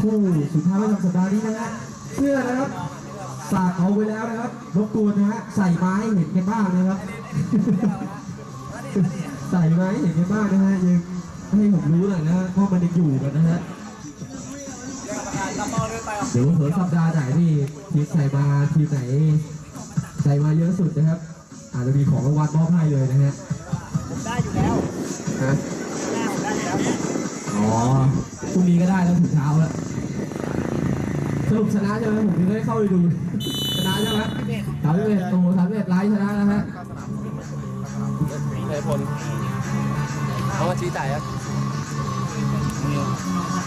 คู่สุดท้ายประจำสัปดาห์นี้นะฮะเสื้อนะครับฝากเอาไว้แล้วนะครับรบกวนนะฮะใส่ไม้เห็นกันบ้างนะครับ ใส่ไม้เห็นกันบ้างนะฮะยังให้ผมรู้หน่อยนะฮะว่ามันยังอยู่กันนะฮะเดี๋ยวเผลอสัปดาห์ไหนนี่ทีมใส่มาทีมไหนใส่มาเยอะสุดนะครับ อาจจะมีของรางวัลมอบให้เลยนะฮะได้อยู่แล้วฮะหน้ผมได้อยู่แล้ว อ๋อพรุ่งนี้ก็ได้แล้วถึงเช้าแล้ว สรุปชนะใช่ไหมผมถึงได้เข้าไปดู ชนะใช่ไหมสามสิบเอ็ดโอ้สามสิบเอ็ดไลท์ชนะแล้วฮะเลยพลเขามาชี้จ่ายอะ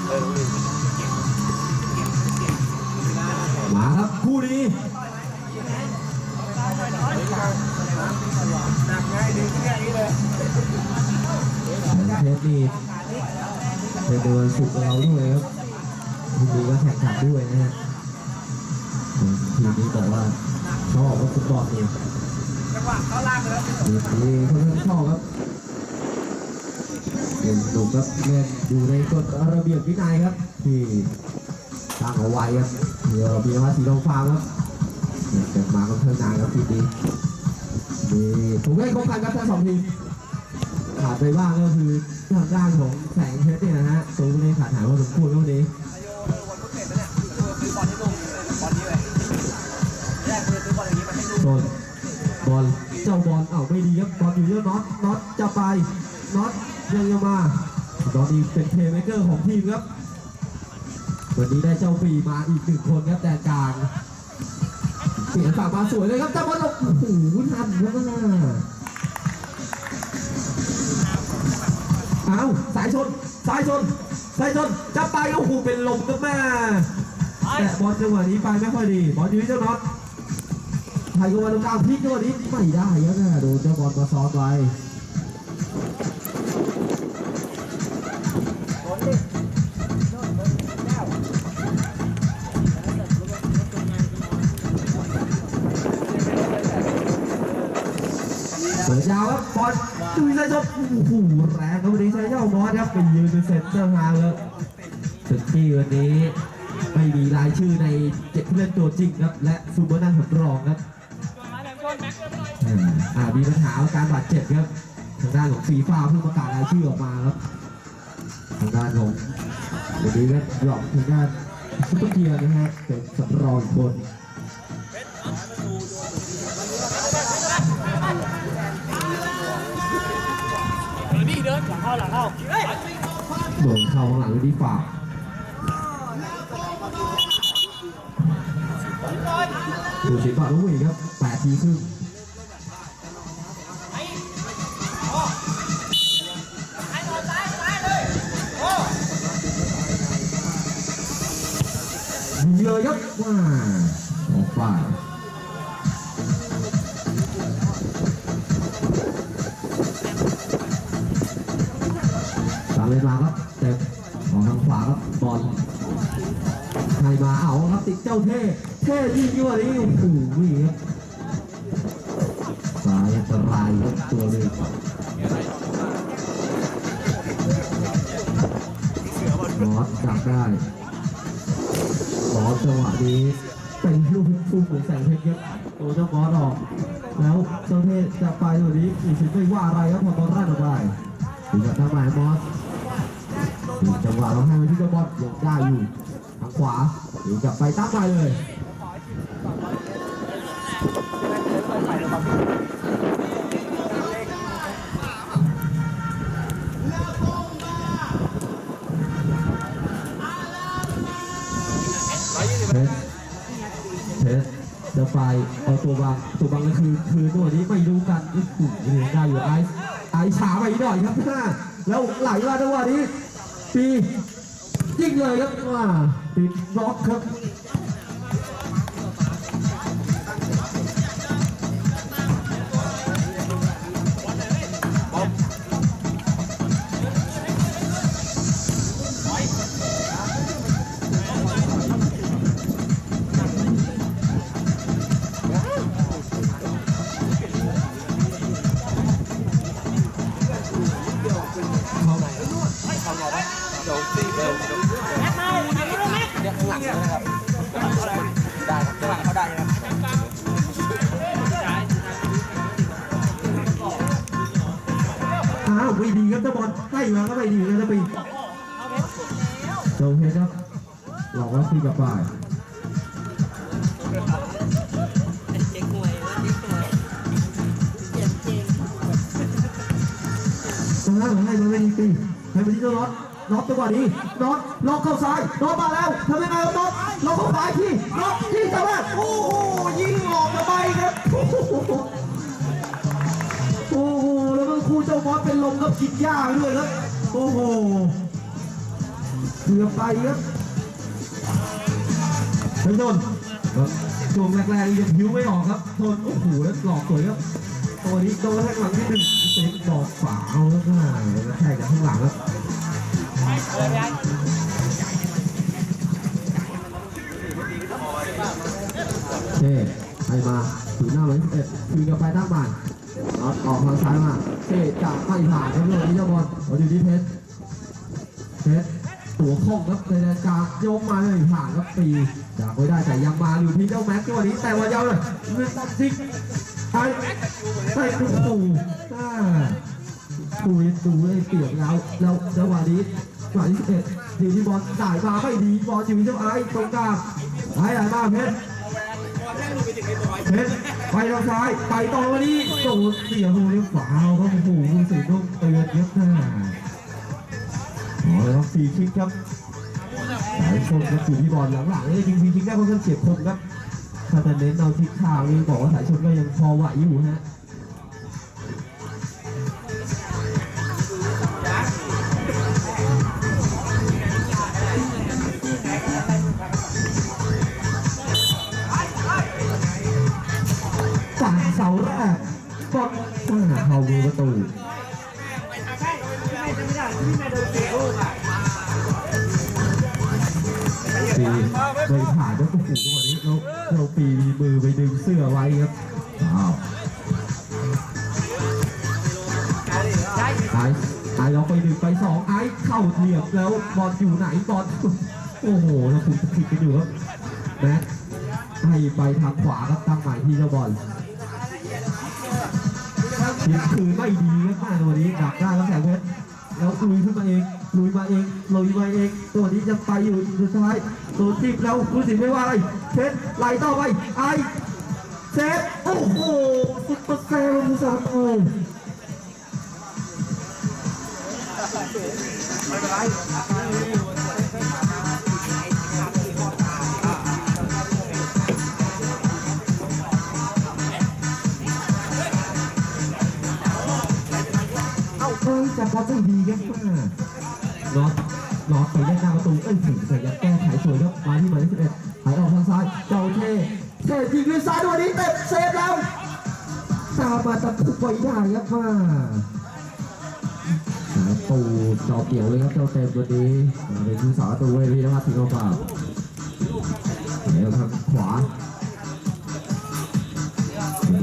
เออมาครับคู่นี้หนักง่ายดีแค่นี้เลยเทสนี่ เป็นเดือนสุกร์เราด้วยครับทีนี้ก็แข่งขันด้วยนะฮะทีนี้บอกว่าชอบว่าฟุตบอลเองจังหวะเข้าล่างเลยทีนี้เขาเริ่มชอบครับเป็นดุครับเล่นอยู่ในกฎระเบียบวินัยครับ ที่ตั้งเอาไว้ครับเดี๋ยวมีว่าสีทองฟ้าครับเนี่ยเกิดมาก็เพิ่งนานครับทีนี้นี่ผมได้คบกันครับทั้งสองทีม ขาดไปบ้างก็คือทางด้านของแสงเพชรเนี่ยนะฮะตัวนี้ขาดหายพอสมควรวันนี้ไอโยวันพุธเน็ตเนี่ยคือบอลให้ลูกบอลนี้เลยแรกคือซื้อบอลอย่างนี้มาให้ลูกโดนบอลเจ้าบอลเอ้าไม่ดีครับบอลอยู่เยอะน็อตน็อตจะไปน็อตยังยังมาตอนนี้เป็นเพลย์เมเกอร์ของทีมครับ วันนี้ได้เจ้าปีมาอีกหนึ่งคนครับแต่กลางเปลี่ยนฝั่งมาสวยเลยครับเจ้าบอลหลบโอ้โหทันแล้วนะ อ้าสายชน สายชน สายชน จะไปโอ้โหเป็นลมกับแม่แต่บอลจังหวะนี้ไปไม่ค่อยดี บอลอยู่ที่เจ้าน็อตไทยก็มาตรงกลางพลิกจังหวะนี้ไม่ได้ครับนะโดนเจ้าบอลมาซ้อนไว้ อลดุยไซชนโอ้โหแรงครับวันนี้ใช้เจ้าบอสครับไปยืนเป็นเซนเตอร์ฮาเลยสุดที่วันนี้ไม่มีรายชื่อในเจ็ดผู้เล่นตัวจริงครับ และซูเปอร์นันสำรองครับอ่ามีปัญหาการบาดเจ็บครับทางด้านของฟีฟ่าเพิ่งประกาศรายชื่อออกมาครับทางด้านของวันนี้ก็หลอกทางด้านซุปเปอร์เกียร์นะฮะเป็นสำรองคน หลังเข้าหลังเข้าเฮ้ยโดนเข้าข้างหลังด้วยที่ฝากดูสิบาทลูกอีกครับแปดทีครึ่งยิงเลยครับว้า ตามเวลาครับเต็มออกทางขวาครับบอลใครมาเอาครับติดเจ้าเท่เท่ยิ่งยั่วนี้โอ้โหวิ่ครับสายอันตรายครับตัวนี้นอตจับได้บอสจังหวะนี้เป็นลูกทุ่มของแสงเพชรครับตัวเจ้าบอสออก แล้วเจ้าเท่จะไปตัวนี้อีกสิไม่ว่าอะไรครับพอบอลรั่นออกไป ยังได้อยู่ทางขวาหรือกลับไปตั้งไปเลยเพชรเพชรจะไปเอาตัวบังตัวบังก็คือคือตัวนี้ไม่รู้กันนี่ถูกยังได้อยู่ไอซ์ไอซ์ช้าไปหน่อยครับหน้าแล้วไหลมาจังหวะนี้ปี ยิงเลยครับว่าติดบล็อกครับ ตรงนั้นให้มาไม่ดีตีให้มาที่เจ้าน็อตน็อตจังหวะนี้น็อตล็อกเข้าซ้ายน็อตมาแล้วทำยังไงน็อตล็อกเข้าขวาอีกที่น็อตที่จังหวะโอ้โหยิงออกมาไปครับโอ้โหโอ้โหแล้วก็คู่เจ้ามอสเป็นลมครับกินหญ้าด้วยครับโอ้โหเกือบไปครับไม่โดนช่วงแรกๆยังยิ้วไม่ออกครับโดนโอ้โหแล้วหลอกสวยครับตัวนี้โดนแล้วข้างหลังที่หนึ่ง เซฟดอกฝาเอาแล้วก็แล้วแทกจากข้างหลังครับเลยพี่ไอ้เท่ให้มาถึงหน้าเลยเอ็ดคืนกับไปตั้งบ้านน็อตออกทางซ้ายมาเท่จับไม่ผ่านครับเรื่องนี้เจ้าบอลเราอยู่ที่เพชรเพชรตัวคล่องครับในแดนกลางยกมาเลยผ่านครับปีจากไม่ได้แต่ยังมาอยู่ที่เจ้าแม็กซ์ตัวนี้แต่ว่ายาวเลยเงินตัดซิก ไปไปโอ้โหอ่าคุยดูได้เปรียบแล้ว แล้วจังหวะนี้จังหวะที่สิบเอ็ดอยู่ที่บอลจ่ายมาไม่ดีบอลอยู่ที่เจ้าไอ้ตรงกลางไอ้ไหนมาเพชรเพชรไปทางซ้ายไปต่อวันนี้โดนเสียหูเลี้ยงฝาวครับโอ้โหคุณสิต้องเตือนเยอะหน้าอ๋อแล้วฟรีคิกครับสายชนครับอยู่ที่บอลหลังๆนี่จริงฟรีคิกได้ค่อนข้างเจ็บคมครับ ถ้าจะเน้นเอาทิศทางนี่บอกว่าสายชนก็ยังพอไหวอยู่ฮะจากเสาแรกก็มาเข้ามือประตู ไม่ผ่านก็ถูกจังหวะนี้แล้วเราปีมีมือไปดึงเสื้อไว้ครับอ้าวไอ้ไอ้เราไปดึงไปสองไอ้เข้าเหลี่ยมแล้วบอลอยู่ไหนบอลโอ้โหเราถูกผิดกันอยู่ครับแม็กให้ไปทางขวาครับตั้งหม่ที่เจ้าบอลเสียงคือไม่ดีครับมากตัวนี้ดักได้แล้วแสงเพชร แล้วลุยขึ้นมาเองลุยมาเองลุยมาเองตัวนี้จะไปอยู่สุดท้ายตัวจีบแล้วรู้สิไม่ว่าอะไรเซตไหลต่อไปไอเซตโอ้โหซุปเปอร์เซฟมุสาโอเอา บบอลได้ดีครับน็อตน็อตไปเล่นหน้าประตูเอ้ยถึงแต่ยังแก้ไขสวยครับมาที่หมายเลขสิบเอ็ดหายออกทางซ้ายเจ้าเท่เท่ยิงด้วยซ้ายตัวนี้เต็มเซฟแล้วตามมาตะคุบไว้ได้ครับมาประตูจอเกี่ยวเลยครับเจ้าเต็มตัวนี้มาเป็นผู้สาประตูเว้ยพี่นวัดถึงเอาเปล่าแล้วทางขวา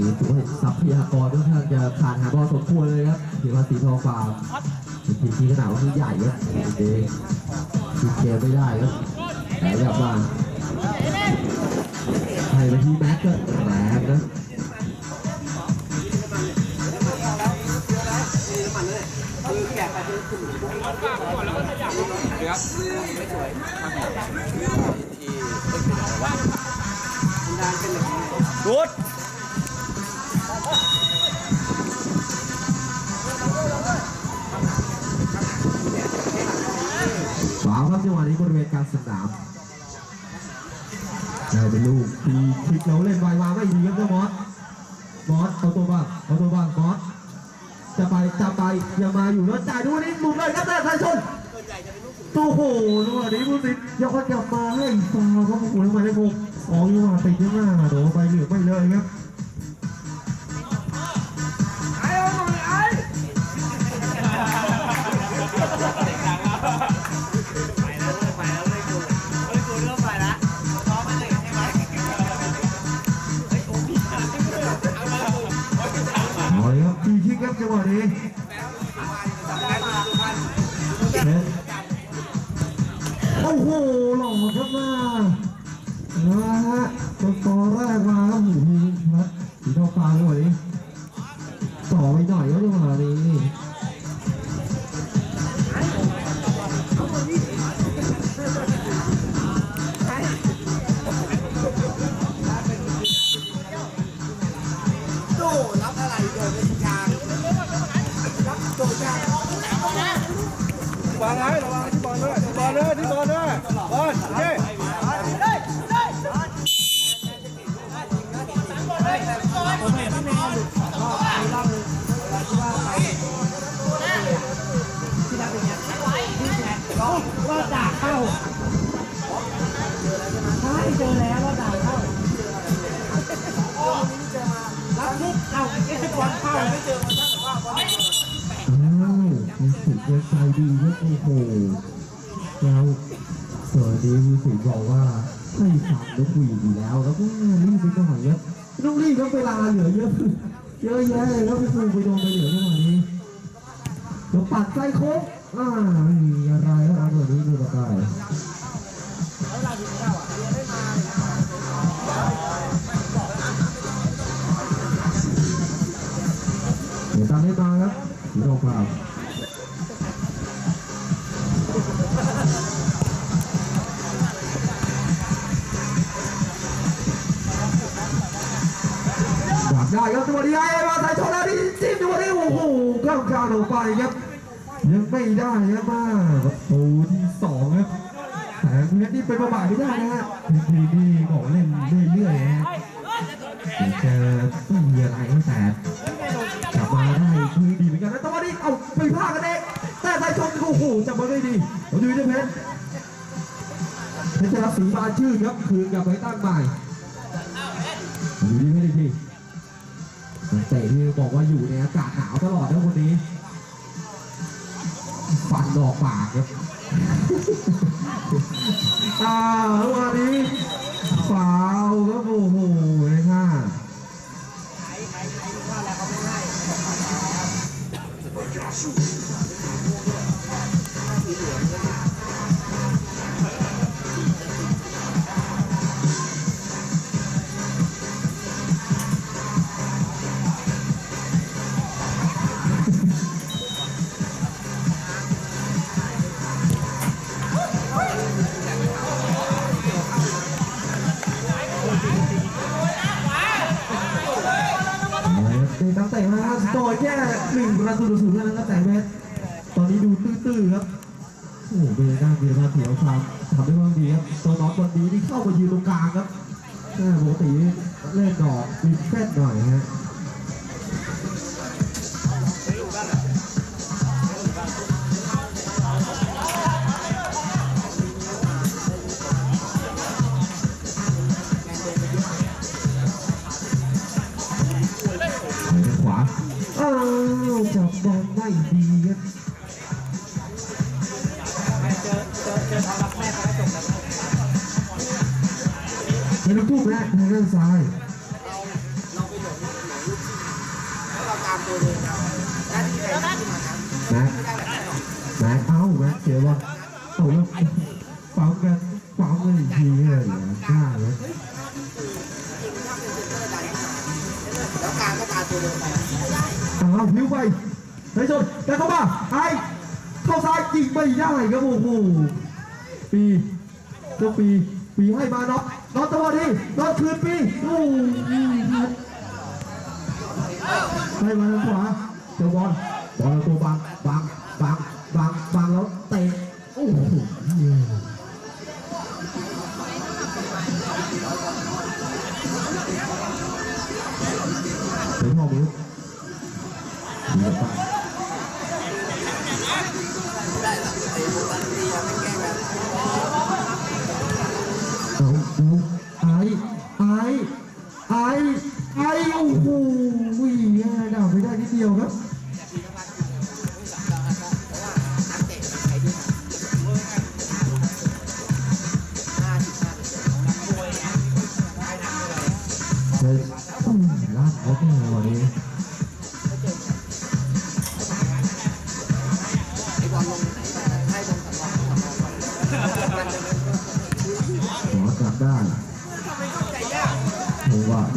มีตัวทรัพยากรค่อนข้างจะขาดหาพอสมควรเลยครับทีมภาสีทองฟาร์มเป็นทีมที่ขนาดว่าที่ใหญ่ครับเด็กทีเกมไม่ได้ครับแต่กลับมา โอ้โหจังหวะนี้ผู้สิทธิ์ยกกลับมาให้ฟาวครับโอ้โหทำไมได้บุกสองจังหวะติดข้างหน้าโดนไปเหลือไม่เลยครับเอาเลยครับฟรีคิกครับจังหวะนี้ อ้โอ้โหหล่อครับมานะฮะตัวต่อแรกมาแล้วหมูทีครับสีทองฟ้าเลยต่อไปหน่อยก็จะมาดี ไอ้บอลเข้าไม่เจอมันตั้งแต่ว่าบอลอ้าวมีสิทธิ์ยังใจดีนะโอ้โหแล้วสวัสดีมีสิทธิ์บอกว่าให้ฝากนกหวีอยู่แล้วแล้วก็รีบไปก่อนครับไม่ต้องรีบครับเวลาเหลือเยอะเยอะแยะเลยครับพี่ฟูไปโดนไปเหลือจังหวะนี้เดี๋ยวปัดไส้โค้งอ่าไม่มีอะไรแล้วอันนี้ดูต่อไป เดี๋ยวตามให้มาครับสีทองฟ้าอยากได้ครับตัวนี้ไอ้มาใส่ชนแล้วนี่จิ้มตัวนี้โอ้โหข้ามคานออกไปครับยังไม่ได้ครับมาประตูที่สองครับแต่เพชรนี่เป็นประมาทไม่ได้นะฮะเพชรนี่ของเล่นเรื่อยๆฮะเจะไม่มีอะไรตั้งแต่ จับมาได้ดีเราดูด้วยเพชรเพชรชนะสีบานชื่นครับคืนกลับไปตั้งใหม่ดูดีไม่ดีทีนักเตะที่บอกว่าอยู่ในอากาศหนาวตลอดนะคนนี้ฟันดอกปากครับอ่าวันนี้ฟาวครับโอ้โหเลยค่ เตีตั้งแต่มาสกอร์แค่หนึ่งประตูต่อศูนย์เท่านั้นครับแต่เวสตอนนี้ดูตื้อๆครับโอ้โหเบลนาเบียร์มาเถียวชามทำได้ว่างดีครับตัวน้องคนนี้ที่เข้ามายืนตรงกลางครับแม่ปกติเล่นดอกมีแฟดหน่อยฮะ ได้ดีครับเจอเจอเจอทางรับแม่เขาจบแล้วเป็นลูกทุ่งนะทางด้านซ้ายเราไปหลงหลงลูกแล้วเราตามตัวเลยนะน้าที่ใครหน้าที่มันะแม็กไม่ได้แบบนั้นหรอกแม็กเอ้าแม็กเสียบอลเอาแล้วปั๊มกันปั๊มกันอีกทีเลยอะกล้าเลยแล้วการก็ตามตัวเดิมไปไม่ได้อ้าวพิ้วไป ในสุดแต่เข้ามาไอ้เข้าซ้ายยิงไม่ได้ครับโอ้โหปีเจ้าปีปีให้มาน็อกน็อกตัวนี้น็อกคืนปีโอ้โหให้มาทางขวาเจ้าบอลบอลตัวบังบังบังบังบังแล้วเตะโอ้โหเดี๋ยวพ่อมือดีกับป้าไ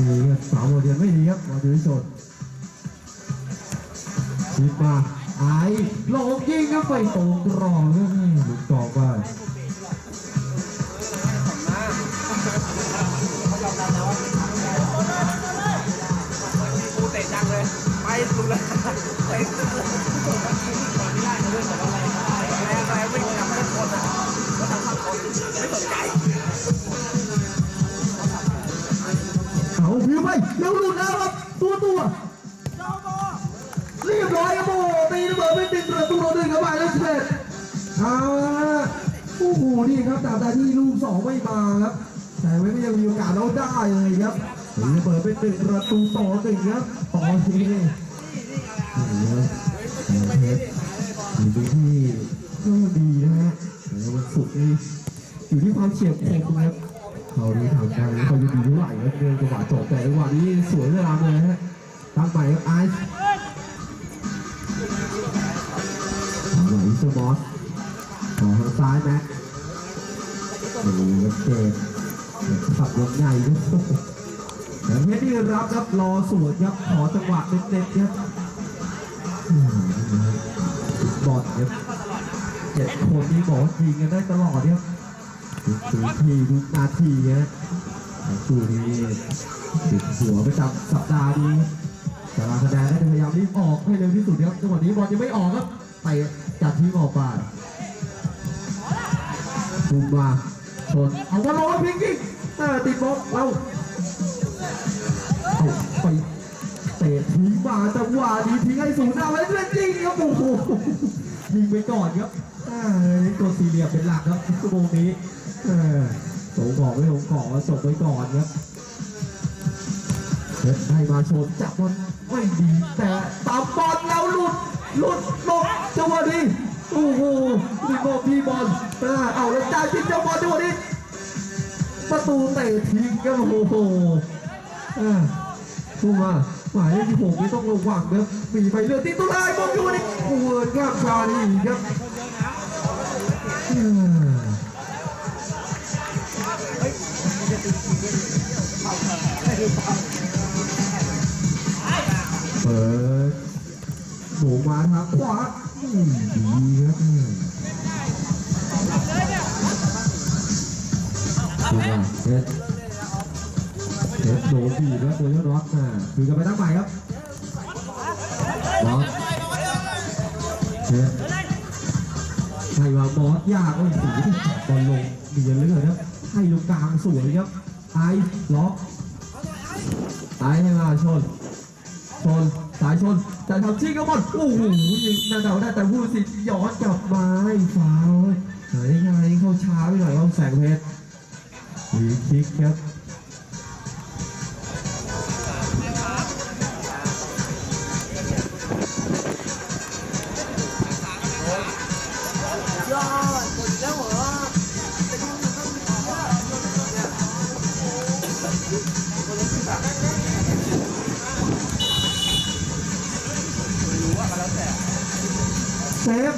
จังหวะดีครับสามโมเดียนไม่ดีครับมาดูที่ชนชิดมาไอ้ลงยิงครับไปตรงกรอบครับหลุดกรอบไปกูตะจังเลยไปสุดเลยเตะสุดเลยส่อไม่ได้นะเรื่องขอะไรอะไรไม่กลับมาทุกคนอะก็ทำขับคนไม่สนใจ ล้วหลุดแล้วครับตัวตัวเรียบร้อยครับโอ้ตีระเบิดไม่ติดประตูเราดึงเข้าไปแล้วเสร็จเอาละโอ้โหนี่ครับตามแต่ที่ลูกสองไม่มาครับแต่ไว้ก็ยังมีโอกาสเราได้เลยครับตีระเบิดไปติดประตูต่อหนึ่งครับต่อทีนี่ครับเพชรอยู่ที่ก็ดีนะฮะวันศุกร์นี่อยู่ที่ความเฉียบคมครับ เขานี่ทำได้เขาอยู่ดีเท่าไหร่ครับเดินจังหวะจบแต่จังหวะนี้สวยงามเลยฮะตั้งใหม่ไอซ์ทำใหม่อิสเตอร์บอสต่อทางซ้ายแม็กดูครับเจมขับรถใหญ่ด้วยแต่เพชรที่รับครับรอสวนครับขอจังหวะเต็มๆครับบอลครับเจ็ดคนนี้บอกว่ายิงกันได้ตลอดครับ ทุกทีทุนาทีฮะคู่นี้ติดหัวไประจำสัปดาห์นี้ตารางคะแนนได้พยายามรีบออกให้เร็วที่สุดครับจังหวะนี้บอลยังไม่ออกครับไปจัดทิ้งออกไปคุมมาชนเอาบอลลงพิงกิ้งเออติดบล็อกเราเอาไปเตะทิ้งมาจังหวะนี้ทิ้งให้สูงหน้าไว้เล่นจริงครับโอ้โหยิงไปก่อนครับอ่าตัวสี่เหลี่ยมเป็นหลักครับชั่วโมงนี้ สงบอกไม่สงขอจบไว้ก่อนครับเพชรให้มาชนจับบอลไม่ดีแต่ตามบอลแล้วหลุดหลุดหลบจังหวะนี้โอ้โหมีบอลมีบอลเอาแล้วจ่ายทิ้งจ้าบอลจังหวะนี้ประตูเตะทิ้งครับโอ้โหเออพุ่งมาหมายเลขที่หกนี่ต้องระวังครับมีไปเลือดติดตัวลายบอลอยู่นี่โอ้โหข้ามชาลีครับ หมูมาทางขวาอืมดีครับอืมดูมาเพชรเพชรโดนบีบแล้วตัวยอดร็อกอะคือกันไปตั้งใหม่ครับบอสเพชรให้มาบอสยากโอ้ยสีบอลลงดีเหลือเกินครับให้ตรงกลางสวยครับไอ้ล็อกไอ้ให้มาชนชนสายชน ยิงก็หมดโอ้โหยิงนาเดาได้แต่ผู้สิย้อนกลับมาให้ฟาว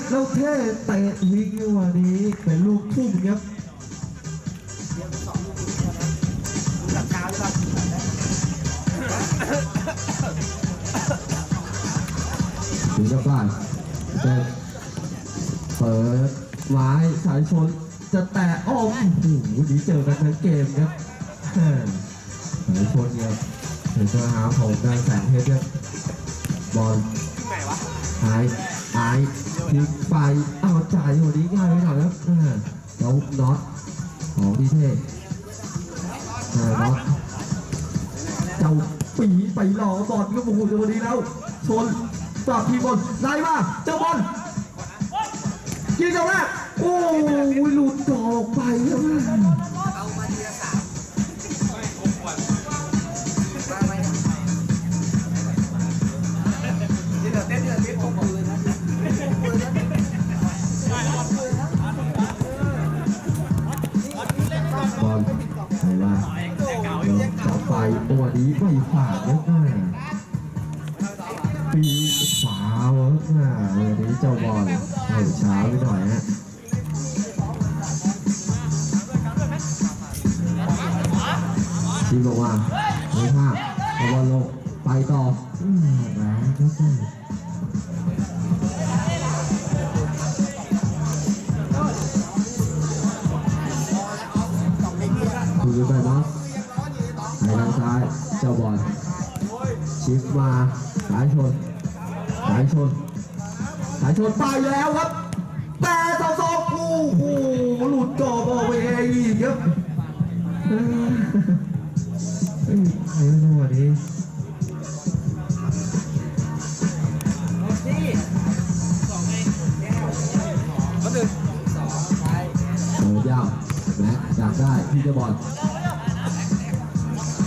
แล้วเท่เตะยิงจังวะนี้เป็นลูกทุ่มครับถึงกับบ้านเปิดเปิดไม้สายชนจะแตะอ้อมโอ้โหวันนี้เจอกันทั้งเกมครับสายชนครับเดี๋ยวจะหาของด้านแสงเพชรครับบอลหาย หายทิ้งไปเอาจ่ายอยู่นี้ง่ายไปหน่อยครับแล้วน็อตของพี่เท่อ่าน็อตเจ้าปีไปรอบอลก็โมโหจังหวนี้แล้วชนปรับทีบอลไล่มาเจ้าบอลยิงเจ้าแรกโอ้ยหลุดออกไปครับ วันนี้เจ้าบอลเช้าไปหน่อยฮะมาในภาพเอาบอลลงไปต่ออืมแรงครับผมคือไปบอสไปทางซ้ายเจ้าบอลชิฟมาสายชนสายชน สายชนไปแล้วครับ แต่สองสองโอ้โหหลุดกรอบออกไปเองอีกครับเอ้ยเอ้ยไอ้จังหวะนี้ก็หนึ่งเปิดยาวแม็กจับได้พี่เจะบอล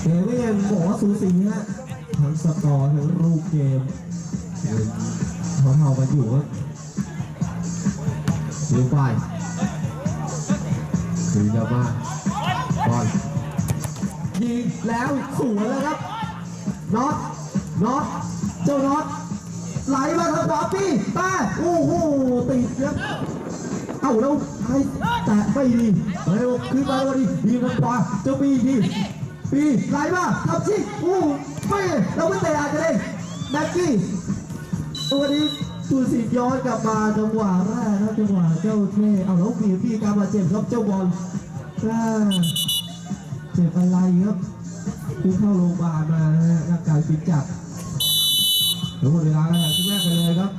เกมก็ยังบอกว่าสูสีฮะทั้งสกอร์ทั้งรูปเกม เขาเท่ากันอยู่ครับดูไปถึงจะมาบอลยิงแล้วสวนแล้วครับน็อตน็อตเจ้าน็อตไหลมาทางขวาพี่แต่โอ้โหติดครับเอ้าแล้วไอ้แตะไม่ดีเร็วขึ้นมาแล้วดีดีมันขวาเจ้าปีดีปีไหลมาทับชิอู้ไม่เราไม่เตะอาจจะได้แบ็กกี้ วันนี้ตัวสิย้อนกลับมาจังหวะแรกครับจังหวะเจ้าเท่เอาแล้วผีพี่การบาดเจ็บครับเจ้าบอลเจ็บอะไรครับคือเข้าโรงพยาบาลมานะฮะร่างกายฟิตจัดแล้วหมดเวลาแล้วที่แรกกันเลยครับ